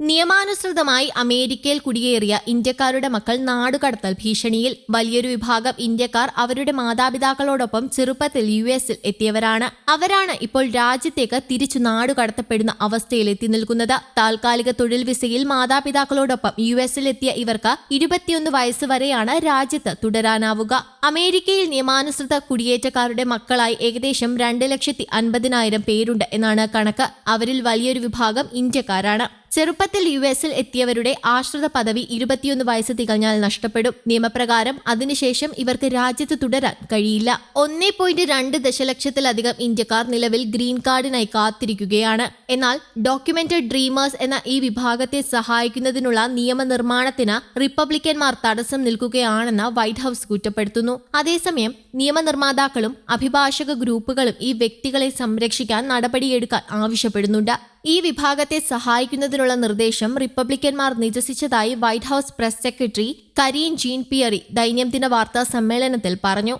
നിയമാനുസൃതമായി അമേരിക്കയിൽ കുടിയേറിയ ഇന്ത്യക്കാരുടെ മക്കൾ നാടുകടത്തൽ ഭീഷണിയിൽ വലിയൊരു വിഭാഗം ഇന്ത്യക്കാർ അവരുടെ മാതാപിതാക്കളോടൊപ്പം ചെറുപ്പത്തിൽ യു എസിൽ എത്തിയവരാണ്. അവരാണ് ഇപ്പോൾ രാജ്യത്തേക്ക് തിരിച്ചു നാടുകടത്തപ്പെടുന്ന അവസ്ഥയിൽ എത്തി നിൽക്കുന്നത്. താൽക്കാലിക തൊഴിൽ വിസയിൽ മാതാപിതാക്കളോടൊപ്പം യു എസിൽ എത്തിയ ഇവർക്ക് ഇരുപത്തിയൊന്ന് വയസ്സ് വരെയാണ് രാജ്യത്ത് തുടരാനാവുക. അമേരിക്കയിൽ നിയമാനുസൃത കുടിയേറ്റക്കാരുടെ മക്കളായി ഏകദേശം രണ്ട് ലക്ഷത്തി അൻപതിനായിരം പേരുണ്ട് എന്നാണ് കണക്ക്. അവരിൽ വലിയൊരു വിഭാഗം ഇന്ത്യക്കാരാണ്. ചെറുപ്പത്തിൽ യു എസിൽ എത്തിയവരുടെ ആശ്രിത പദവി ഇരുപത്തിയൊന്ന് വയസ്സ് തികഞ്ഞാൽ നഷ്ടപ്പെടും. നിയമപ്രകാരം അതിനുശേഷം ഇവർക്ക് രാജ്യത്ത് തുടരാൻ കഴിയില്ല. ഒന്നേ പോയിന്റ് രണ്ട് ദശലക്ഷത്തിലധികം ഇന്ത്യക്കാർ നിലവിൽ ഗ്രീൻ കാർഡിനായി കാത്തിരിക്കുകയാണ്. എന്നാൽ ഡോക്യുമെന്റഡ് ഡ്രീമേഴ്സ് എന്ന ഈ വിഭാഗത്തെ സഹായിക്കുന്നതിനുള്ള നിയമനിർമ്മാണത്തിന് റിപ്പബ്ലിക്കന്മാർ തടസ്സം നിൽക്കുകയാണെന്ന് വൈറ്റ് ഹൌസ് കുറ്റപ്പെടുത്തുന്നു. അതേസമയം നിയമനിർമ്മാതാക്കളും അഭിഭാഷക ഗ്രൂപ്പുകളും ഈ വ്യക്തികളെ സംരക്ഷിക്കാൻ നടപടിയെടുക്കാൻ ആവശ്യപ്പെടുന്നുണ്ട്. ഈ വിഭാഗത്തെ സഹായിക്കുന്നതിനുള്ള നിർദ്ദേശം റിപ്പബ്ലിക്കന്മാർ നിരസിച്ചതായി white house press secretary Karine Jean Pierre ദൈനംദിന വാർത്താ സമ്മേളനത്തിൽ പറഞ്ഞു.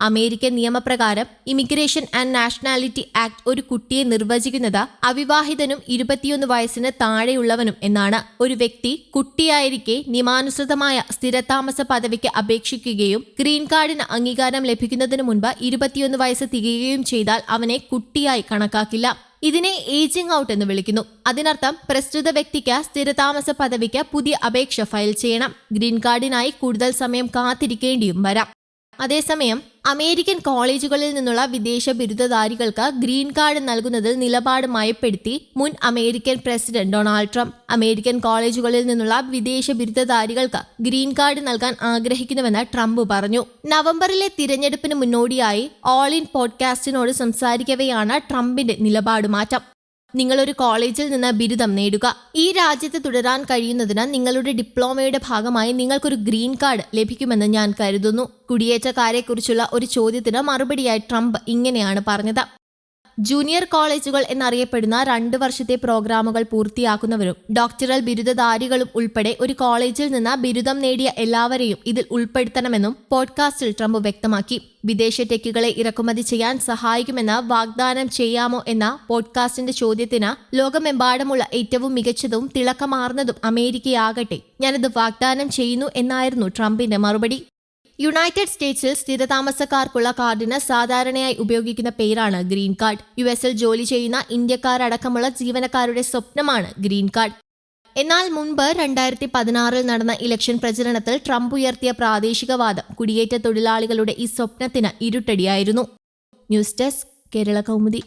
അമേരിക്കൻ നിയമപ്രകാരം ഇമിഗ്രേഷൻ ആൻഡ് നാഷണാലിറ്റി ആക്ട് ഒരു കുട്ടിയെ നിർവചിക്കുന്നത് അവിവാഹിതനും ഇരുപത്തിയൊന്ന് വയസ്സിന് താഴെയുള്ളവനും എന്നാണ്. ഒരു വ്യക്തി കുട്ടിയായിരിക്കെ നിയമാനുസൃതമായ സ്ഥിരതാമസ പദവിക്ക് അപേക്ഷിക്കുകയും ഗ്രീൻ കാർഡിന് അംഗീകാരം ലഭിക്കുന്നതിന് മുൻപ് ഇരുപത്തിയൊന്ന് വയസ്സ് തികയുകയും ചെയ്താൽ അവനെ കുട്ടിയായി കണക്കാക്കില്ല. ഇതിനെ ഏജിംഗ് ഔട്ട് എന്ന് വിളിക്കുന്നു. അതിനർത്ഥം പ്രസ്തുത വ്യക്തിക്ക് സ്ഥിരതാമസ പദവിക്ക് പുതിയ അപേക്ഷ ഫയൽ ചെയ്യണം. ഗ്രീൻ കാർഡിനായി കൂടുതൽ സമയം കാത്തിരിക്കേണ്ടിയും വരാം. അതേസമയം അമേരിക്കൻ കോളേജുകളിൽ നിന്നുള്ള വിദേശ ബിരുദധാരികൾക്ക് ഗ്രീൻ കാർഡ് നൽകുന്നതിൽ നിലപാട് മയപ്പെടുത്തി മുൻ American president Donald Trump. American കോളേജുകളിൽ നിന്നുള്ള വിദേശ ബിരുദധാരികൾക്ക് ഗ്രീൻ കാർഡ് നൽകാൻ ആഗ്രഹിക്കുന്നുവെന്ന് ട്രംപ് പറഞ്ഞു. നവംബറിലെ തിരഞ്ഞെടുപ്പിന് മുന്നോടിയായി ഓൾ ഇൻ പോഡ്കാസ്റ്റിനോട് സംസാരിക്കവെയാണ് ട്രംപിന്റെ നിലപാട് മാറ്റം നിങ്ങളൊരു കോളേജിൽ നിന്ന് ബിരുദം നേടുക. ഈ രാജ്യത്ത് തുടരാൻ കഴിയുന്നതിന് നിങ്ങളുടെ ഡിപ്ലോമയുടെ ഭാഗമായി നിങ്ങൾക്കൊരു ഗ്രീൻ കാർഡ് ലഭിക്കുമെന്ന് ഞാൻ കരുതുന്നു. കുടിയേറ്റക്കാരെക്കുറിച്ചുള്ള ഒരു ചോദ്യത്തിന് മറുപടിയായി ട്രംപ് ഇങ്ങനെയാണ് പറഞ്ഞത്. ജൂനിയർ കോളേജുകൾ എന്നറിയപ്പെടുന്ന രണ്ട് വർഷത്തെ പ്രോഗ്രാമുകൾ പൂർത്തിയാക്കുന്നവരും ഡോക്ടറൽ ബിരുദധാരികളും ഉൾപ്പെടെ ഒരു കോളേജിൽ നിന്ന് ബിരുദം നേടിയ എല്ലാവരെയും ഇതിൽ ഉൾപ്പെടുത്തണമെന്നും പോഡ്കാസ്റ്റിൽ ട്രംപ് വ്യക്തമാക്കി. വിദേശ ടെക്കുകളെ ഇറക്കുമതി ചെയ്യാൻ സഹായിക്കുമെന്ന് വാഗ്ദാനം ചെയ്യാമോ എന്ന പോഡ്കാസ്റ്റിന്റെ ചോദ്യത്തിന് ലോകമെമ്പാടുമുള്ള ഏറ്റവും മികച്ചതും തിളക്കമാർന്നതും അമേരിക്കയാകട്ടെ. ഞാനത് വാഗ്ദാനം ചെയ്യുന്നു എന്നായിരുന്നു ട്രംപിന്റെ മറുപടി. യുണൈറ്റഡ് സ്റ്റേറ്റ്സിൽ സ്ഥിരതാമസക്കാർക്കുള്ള കാർഡിന് സാധാരണയായി ഉപയോഗിക്കുന്ന പേരാണ് ഗ്രീൻ കാർഡ്. യു എസിൽ ജോലി ചെയ്യുന്ന ഇന്ത്യക്കാരടക്കമുള്ള ജീവനക്കാരുടെ സ്വപ്നമാണ് ഗ്രീൻ കാർഡ്. എന്നാൽ മുൻപ് രണ്ടായിരത്തി പതിനാറിൽ നടന്ന ഇലക്ഷൻ പ്രചരണത്തിൽ ട്രംപ് ഉയർത്തിയ പ്രാദേശികവാദം കുടിയേറ്റ തൊഴിലാളികളുടെ ഈ സ്വപ്നത്തിന് ഇരുട്ടടിയായിരുന്നു. News desk Kerala Kaumudi.